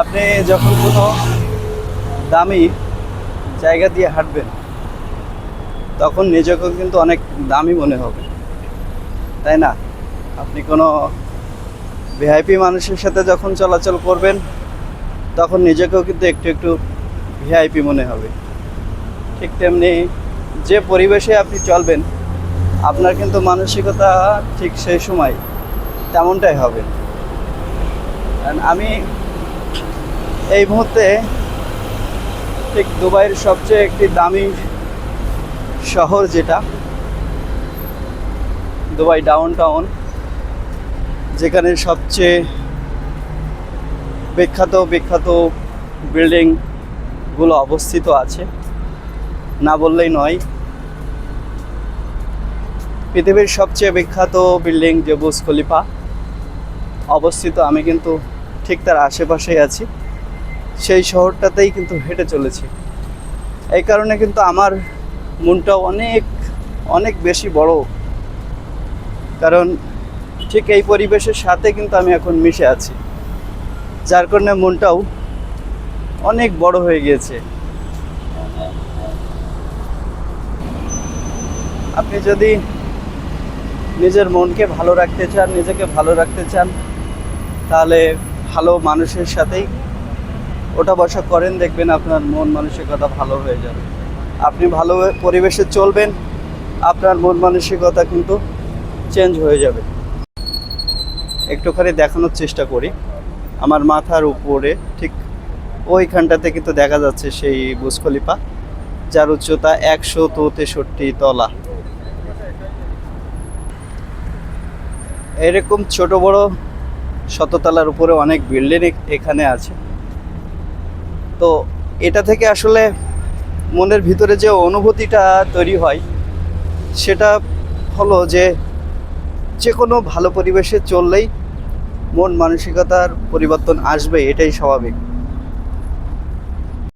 আপনি যখন কোনো দামি জায়গা দিয়ে হাঁটবেন, তখন নিজেকেও কিন্তু অনেক দামি মনে হবে। তাই না? আপনি কোনো ভিআইপি মানুষের সাথে যখন চলাচল করবেন, তখন নিজেকেও কিন্তু একটু একটু ভিআইপি মনে হবে। ঠিক তেমনি যে পরিবেশে আপনি চলবেন, আপনার কিন্তু মানসিকতা ঠিক সেই সময় তেমনটাই হবে। কারণ আমি এই মুহূর্তে ঠিক দুবাইয়ের সবচেয়ে একটি দামি শহর যেটা, দুবাই ডাউন টাউন যেখানে সবচেয়ে বিখ্যাত বিখ্যাত বিল্ডিংগুলো অবস্থিত আছে। না বললেই নয়, পৃথিবীর সবচেয়ে বিখ্যাত বিল্ডিং যে খলিফা, অবস্থিত আমি কিন্তু ঠিক তার আশেপাশেই আছি। সেই শহরটাতেই কিন্তু হেঁটে চলেছি। এই কারণে কিন্তু আমার মনটা অনেক অনেক বেশি বড়। কারণ ঠিক এই পরিবেশের সাথে কিন্তু আমি এখন মিশে আছি। যার কারণে মনটাও অনেক বড় হয়ে গিয়েছে। আপনি যদি নিজের মনকে ভালো রাখতে চান, নিজেকে ভালো রাখতে চান, তাহলে ভালো মানুষের সাথেই ওটা বসা করেন, দেখবেন আপনার মন মানসিকতা ভালো হয়ে যাবে। আপনি ভালো পরিবেশে চলবেন, আপনার মন মানসিকতা কিন্তু চেঞ্জ হয়ে যাবে। একটুখানি দেখানোর চেষ্টা করি। আমার মাথার উপরে ঠিক ওইখানটাতে কিন্তু দেখা যাচ্ছে সেই বুজ খলিফা যার উচ্চতা একশো তো তেষট্টি তলা। এরকম ছোট বড় শততলার উপরে অনেক বিল্ডিং এখানে আছে। তো এটা থেকে আসলে মনের ভিতরে যে অনুভূতিটা তৈরি হয়, সেটা হলো যে যে কোনো ভালো পরিবেশে চললেই মন মানসিকতার পরিবর্তন আসবে এটাই স্বাভাবিক।